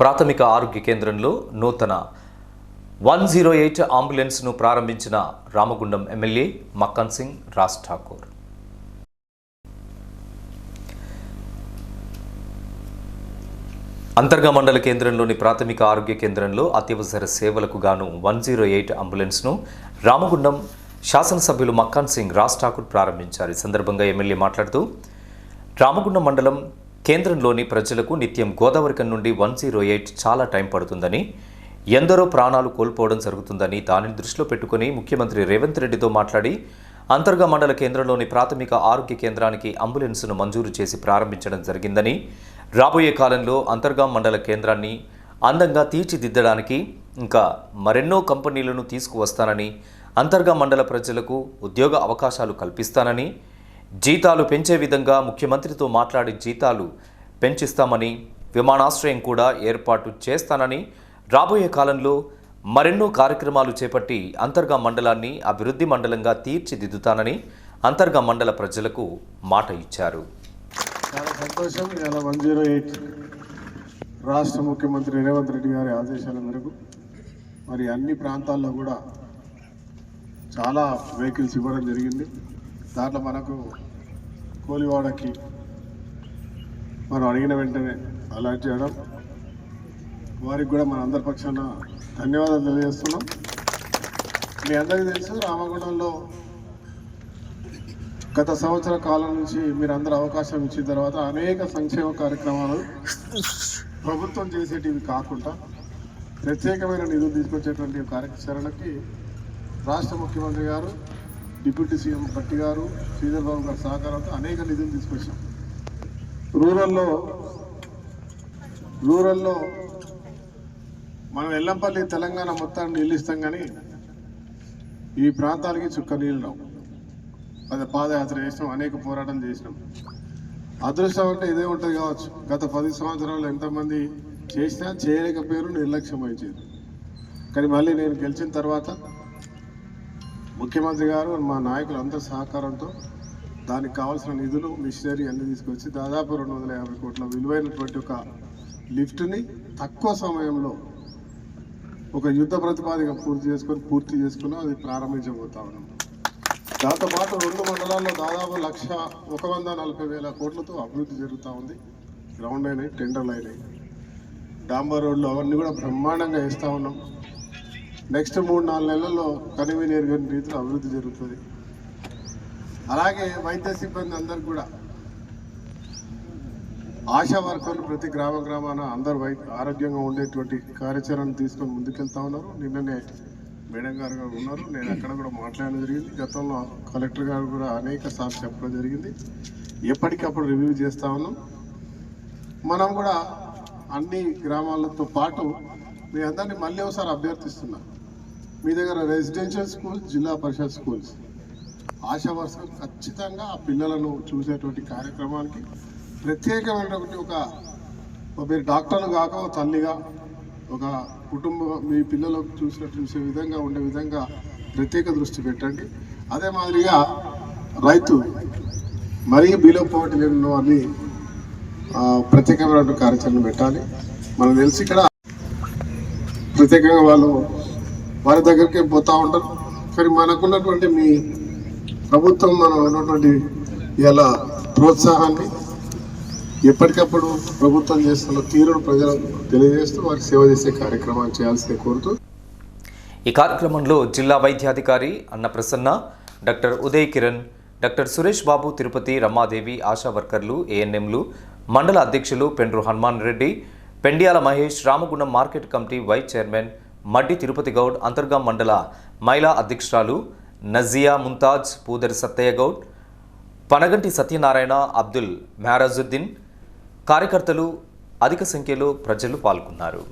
ప్రాథమిక ఆరోగ్య కేంద్రంలో నూతన వన్ జీరో ఎయిట్ అంబులెన్స్ను ప్రారంభించిన రామగుండం ఎమ్మెల్యే మక్కన్ సింగ్ రాజ్ ఠాకూర్. అంతర్గా మండల కేంద్రంలోని ప్రాథమిక ఆరోగ్య కేంద్రంలో అత్యవసర సేవలకు గాను వన్ జీరో ఎయిట్ అంబులెన్స్ను రామగుండం శాసనసభ్యులు మక్కాన్ సింగ్ రాజ్ ఠాకూర్ ప్రారంభించారు. ఈ సందర్భంగా ఎమ్మెల్యే మాట్లాడుతూ రామగుండం మండలం కేంద్రంలోని ప్రజలకు నిత్యం గోదావరికం నుండి వన్ జీరో ఎయిట్ చాలా టైం పడుతుందని ఎందరో ప్రాణాలు కోల్పోవడం జరుగుతుందని దానిని దృష్టిలో పెట్టుకుని ముఖ్యమంత్రి రేవంత్ రెడ్డితో మాట్లాడి అంతర్గా మండల కేంద్రంలోని ప్రాథమిక ఆరోగ్య కేంద్రానికి అంబులెన్స్ను మంజూరు చేసి ప్రారంభించడం జరిగిందని రాబోయే కాలంలో అంతర్గా మండల కేంద్రాన్ని అందంగా తీర్చిదిద్దడానికి ఇంకా మరెన్నో కంపెనీలను తీసుకువస్తానని అంతర్గా మండల ప్రజలకు ఉద్యోగ అవకాశాలు కల్పిస్తానని జీతాలు పెంచే విధంగా ముఖ్యమంత్రితో మాట్లాడి జీతాలు పెంచిస్తామని విమానాశ్రయం కూడా ఏర్పాటు చేస్తానని రాబోయే కాలంలో మరెన్నో కార్యక్రమాలు చేపట్టి అంతర్గా మండలాన్ని అభివృద్ధి మండలంగా తీర్చిదిద్దుతానని అంతర్గా మండల ప్రజలకు మాట ఇచ్చారు. చాలా సంతోషం. ఇలా వన్ జీరో ఎయిట్ రాష్ట్ర ముఖ్యమంత్రి రేవంత్ రెడ్డి గారి ఆదేశాల మేరకు మరి అన్ని ప్రాంతాల్లో కూడా చాలా వెహికల్స్ ఇవ్వడం జరిగింది. దాంట్లో మనకు కోలివాడకి మనం అడిగిన వెంటనే అలర్ట్ చేయడం. వారికి కూడా మన అందరి పక్షాన ధన్యవాదాలు తెలియజేస్తున్నాం. మీ అందరికీ తెలుసు రామగుండంలో గత సంవత్సర కాలం నుంచి మీరు అందరూ అవకాశం ఇచ్చిన తర్వాత అనేక సంక్షేమ కార్యక్రమాలు ప్రభుత్వం చేసేటివి కాకుండా ప్రత్యేకమైన నిధులు తీసుకొచ్చేటువంటి కార్యాచరణకి రాష్ట్ర ముఖ్యమంత్రి గారు డిప్యూటీ సీఎం భట్టి గారు శ్రీధర్బాబు గారి సహకారంతో అనేక నిధులు తీసుకొచ్చాం రూరల్లో రూరల్లో మనం ఎల్లంపల్లి తెలంగాణ మొత్తాన్ని నీళ్ళు ఇస్తాం కానీ ఈ ప్రాంతాలకి చుక్క నీళ్ళు రావు. అది పాదయాత్ర చేసినాం అనేక పోరాటం చేసినాం. అదృష్టం అంటే ఇదే ఉంటుంది కావచ్చు. గత పది సంవత్సరాలు ఎంతమంది చేసినా చేయలేకపోయారు నిర్లక్ష్యం అయింది కానీ మళ్ళీ నేను గెలిచిన తర్వాత ముఖ్యమంత్రి గారు మా నాయకులందరి సహకారంతో దానికి కావాల్సిన నిధులు మిషనరీ అన్ని తీసుకొచ్చి దాదాపు రెండు వందల యాభై కోట్ల విలువైనటువంటి ఒక లిఫ్ట్ని తక్కువ సమయంలో ఒక యుద్ధ ప్రతిపాదిక పూర్తి చేసుకొని పూర్తి చేసుకుని అది ప్రారంభించబోతా ఉన్నాం. దాంతో పాటు రెండు మండలాల్లో దాదాపు లక్ష ఒక వంద నలభై వేల కోట్లతో అభివృద్ధి జరుగుతూ ఉంది. గ్రౌండ్ అయినాయి టెండర్లు అయినాయి. డాంబర్ రోడ్లు అవన్నీ కూడా బ్రహ్మాండంగా వేస్తూ ఉన్నాం. నెక్స్ట్ మూడు నాలుగు నెలల్లో కనివి నేరుగని రీతిలో అభివృద్ధి జరుగుతుంది. అలాగే వైద్య సిబ్బంది అందరు కూడా ఆశా వర్కర్లు ప్రతి గ్రామ గ్రామాన అందరు వై ఆరోగ్యంగా ఉండేటువంటి కార్యాచరణ తీసుకొని ముందుకెళ్తా ఉన్నారు. నిన్ననే మేడం గారు కూడా ఉన్నారు. నేను అక్కడ కూడా మాట్లాడడం జరిగింది. గతంలో కలెక్టర్ గారు కూడా అనేక సార్లు చెప్పడం జరిగింది. ఎప్పటికప్పుడు రివ్యూ చేస్తూ ఉన్నాం. మనం కూడా అన్ని గ్రామాలతో పాటు మీ అందరినీ మళ్ళీ ఒకసారి అభ్యర్థిస్తున్నా. మీ దగ్గర రెసిడెన్షియల్ స్కూల్స్ జిల్లా పరిషత్ స్కూల్స్. ఆశా వర్షం ఖచ్చితంగా ఆ పిల్లలను చూసేటువంటి కార్యక్రమానికి ప్రత్యేకమైనటువంటి ఒక ఒక మీరు డాక్టర్లు కాక తల్లిగా ఒక కుటుంబ మీ పిల్లలకు చూసినట్టు చూసే విధంగా ఉండే విధంగా ప్రత్యేక దృష్టి పెట్టండి. అదే మాదిరిగా రైతు మరీ బిలో పోటీ లేని వారిని ప్రత్యేకమైనటువంటి కార్యాచరణ పెట్టాలి. మనకు తెలిసి ఇక్కడ ప్రత్యేకంగా వాళ్ళు వారి దగ్గరికి పోతూ ఉంటారు. కానీ మనకున్నటువంటి మీ ప్రభుత్వం మనం ఉన్నటువంటి ఇలా ప్రోత్సాహాన్ని ఎప్పటికప్పుడు ప్రభుత్వం చేస్తున్న తీరును ప్రజలకు తెలియజేస్తూ వారికి సేవ చేసే కార్యక్రమాలు చేయాల్సిందే కోరుతూ ఈ కార్యక్రమంలో జిల్లా వైద్యాధికారి అన్న ప్రసన్న డాక్టర్ ఉదయ్ కిరణ్ డాక్టర్ సురేష్ బాబు తిరుపతి రమాదేవి ఆశా వర్కర్లు ఏఎన్ఎంలు మండల అధ్యక్షులు Pendru Hanuman Reddy Pendiyala Mahesh Ramagundam market committee vice chairman Maddi Tirupati Goud అంతర్గా మండల మహిళా అధ్యక్షురాలు నజియా ముంతాజ్ పూదరి సత్తయ్య గౌడ్ పనగంటి సత్యనారాయణ అబ్దుల్ మెహరాజుద్దీన్ కార్యకర్తలు అధిక సంఖ్యలో ప్రజలు పాల్గొన్నారు.